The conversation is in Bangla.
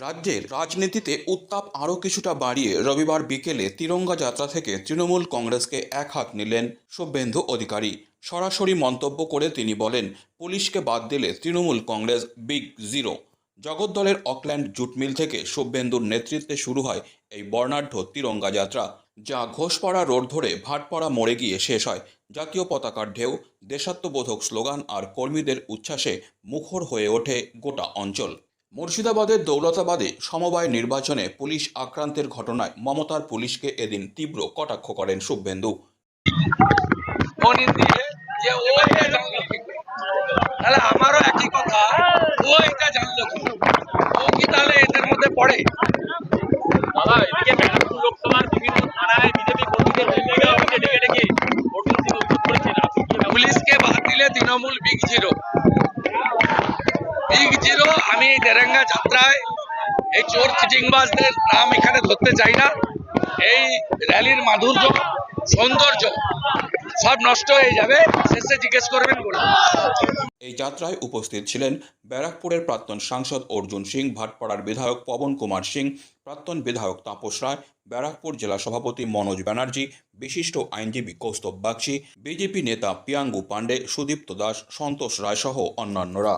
রাজ্যের রাজনীতিতে উত্তাপ আরও কিছুটা বাড়িয়ে রবিবার বিকেলে তিরঙ্গা যাত্রা থেকে তৃণমূল কংগ্রেসকে এক হাত নিলেন শুভেন্দু অধিকারী। সরাসরি মন্তব্য করে তিনি বলেন, পুলিশকে বাদ দিলে তৃণমূল কংগ্রেস বিগ জিরো। জগদ্দলের অকল্যান্ড জুট মিল থেকে শুভেন্দুর নেতৃত্বে শুরু হয় এই বর্ণাঢ্য তিরঙ্গা যাত্রা, যা ঘোষপাড়া রোড ধরে ভাটপাড়া মোড়ে গিয়ে শেষ হয়। জাতীয় পতাকার ঢেউ, দেশাত্মবোধক স্লোগান আর কর্মীদের উচ্ছ্বাসে মুখর হয়ে ওঠে গোটা অঞ্চল। মুর্শিদাবাদের দৌলতাবাদে সমবায় নির্বাচনে পুলিশ আক্রান্তের ঘটনায় মমতার পুলিশকে এদিন তীব্র কটাক্ষ করেন শুভেন্দু? তাহলে আমারও একই কথা ও এটা জানলো কি? ও কি তাহলে এদের মধ্যে পড়ে? দাদা এদিকে ব্যারাকপুর লোকসভার বিভিন্ন থানায় বিজেপি কর্মীদের ডেকে ডেকে ভোটিং থেকে উদ্যোগ করেছেন আপনি কি ব্যাপারে- পুলিশকে বাদ দিলে Trinamool big zero big zero, আমি এই দেরেঙ্গা যাত্রায় এই চোর চিটিংবাজদের নাম এখানে ধরতে চাই না। এই র্যালির মাধুর্য, সৌন্দর্য সব নষ্ট হয়ে যাবে। শেষে জিজ্ঞেস করবেন বলে। এই যাত্রায় উপস্থিত ছিলেন ব্যারাকপুরের প্রাক্তন সাংসদ অর্জুন সিং, ভাটপাড়ার বিধায়ক পবন কুমার সিং, প্রাক্তন বিধায়ক তাপস রায়, ব্যারাকপুর জেলা সভাপতি মনোজ ব্যানার্জি, বিশিষ্ট আইনজীবী কৌস্তব বাগচি, বিজেপি নেতা পিয়াঙ্গু পাণ্ডে, সুদীপ্ত দাস, সন্তোষ রায় সহ অন্যান্যরা।